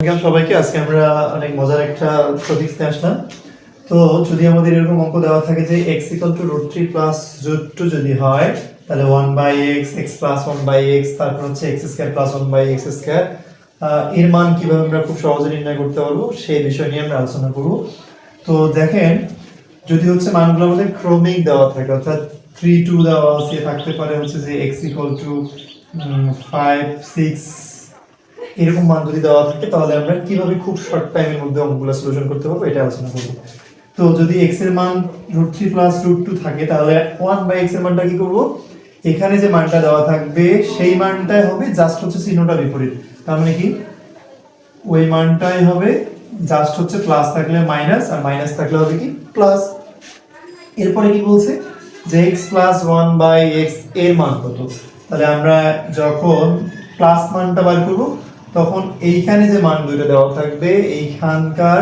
Welcome সবাইকে, আজকে আমরা অনেক মজার একটা টপিক্স নিয়ে আসলাম। তো যদি আমাদের এরকম অঙ্ক দেওয়া থাকে যে x equal to root three plus root two যদি হয়, তাহলে one by x x plus one by x তারপর হচ্ছে x square plus one by x square এর মান কীভাবে আমরা খুব সহজে নির্ণয় করতে পারব সেই বিষয় নিয়ে আমরা আলোচনা করব। তো দেখেন, যদি হচ্ছে মানগুলো আমাদের ক্রমিক দেওয়া থাকে, অর্থাৎ থ্রি টু দেওয়া আছে, থাকতে পারে হচ্ছে যে x equal to five six এরকম মান যদি দেওয়া থাকে, তাহলে আমরা কীভাবে খুব শর্ট টাইমের মধ্যে অঙ্কগুলো সলিউশন করতে পারব এটা আলোচনা করব। তো যদি এক্সের মান root three plus root two থাকে, তাহলে ওয়ান বাই এক্সের মানটা কি করব? এখানে যে মানটা দেওয়া থাকবে, সেই মানটাই হবে জাস্ট হচ্ছে চিহ্নটা বিপরীত। তার মানে কি? ওই মানটাই হবে জাস্ট হচ্ছে প্লাস থাকলে মাইনাস আর মাইনাস থাকলে হবে কি? প্লাস এরপরে কি বলছে? যে এক্স প্লাস ওয়ান বাই এক্সের মান কত? তাহলে আমরা যখন প্লাস মানটা বার করব তখন এইখানে যে মান দুইটা দেওয়া থাকবে, এইখানকার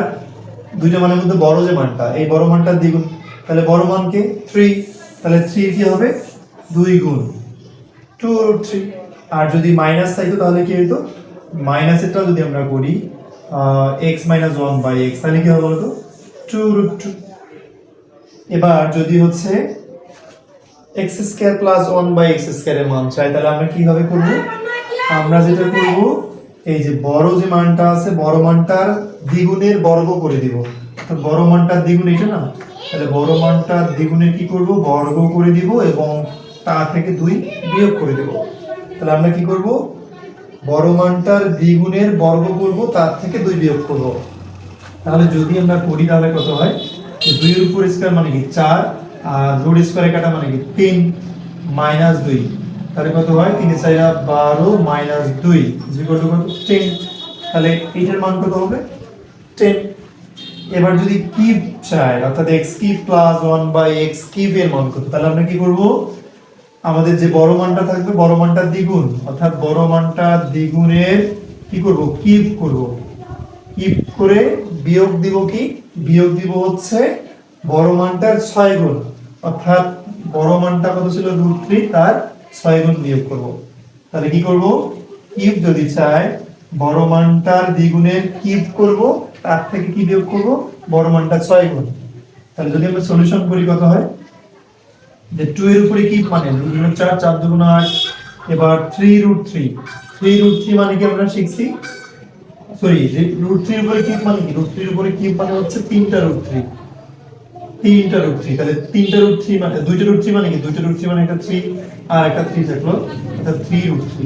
দুইটা মানের মধ্যে বড় যে মানটা, এই বড় মানটার দ্বিগুণ। তাহলে বড় মানকে থ্রি তাহলে থ্রি কি হবে? দুই গুণ টু রুট থ্রি আর যদি মাইনাস থাকতো, তাহলে কি হতো মাইনাসেরটা যদি আমরা করি x minus one by x তাহলে কি হবে বলতো? টু রুট টু এবার যদি হচ্ছে x square plus one by x স্কোয়ারের মান চাই, তাহলে আমরা কীভাবে করব? আমরা যেটা করব এই যে বড় যে মানটা আছে, বড় মানটার দ্বিগুণের বর্গ করে দিব। বড় মানটার দ্বিগুণ এটা না? তাহলে বড় মানটার দ্বিগুণের কি করব? বর্গ করে দিব এবং তা থেকে দুই বিয়োগ করে দেব। তাহলে আমরা কি করব? বড় মানটার দ্বিগুণের বর্গ করব, তার থেকে দুই বিয়োগ করব। তাহলে যদি আমরা করি তাহলে কত হয়? দুইয়ের উপর স্কোয়ার মানে কি? চার, আর রোড স্কোয়ারে কাটা মানে কি? তিন মাইনাস দুই। তাহলে কত হয়? তিন চাইরা বারো মাইনাস দুই কত? টেন তাহলে এইটার মান কত হবে? টেন এবার যদি কিউব চাই, অর্থাৎ x cube plus one by x কিউবের মান কত? তাহলে আমরা কি করব? আমাদের যে বড় মানটা থাকবে, বড় মানটা দ্বিগুণ। অর্থাৎ বড় মানটা দ্বিগুণের কি করব? কিউব করব। কিপ করে বিয়োগ দিব কি? বিয়োগ দিব হচ্ছে বড় মানটার ছয় গুণ। অর্থাৎ বড় মানটা কত ছিল? রুট থ্রি তার ছয় গুণ বিয়োগ করব। তাহলে কি করব? কিউব যদি চাই, বড় মানটার দ্বিগুণের কিউব করব, তার থেকে কি বিয়োগ করব? বড় মানটা ছয় গুণ তাহলে যদি আমরা সলিউশন করি, কত হয়? যে টু এর উপরে কি মানে চার চার দুগুণ আট, এবার three root three three root three মানে কি আমরা শিখছি? সরি রুট থ্রির উপরে কিউব মানে কি? রুট থ্রির উপরে কিউব মানে হচ্ছে তিনটা রুট থ্রি তিনটা রুট থ্রি তাহলে তিনটা রুট থ্রি মানে দুইটা রুট থ্রি মানে কি? দুইটা রুট থ্রি মানে একটা থ্রি আর একটা থ্রি থাকল থ্রি রুট থ্রি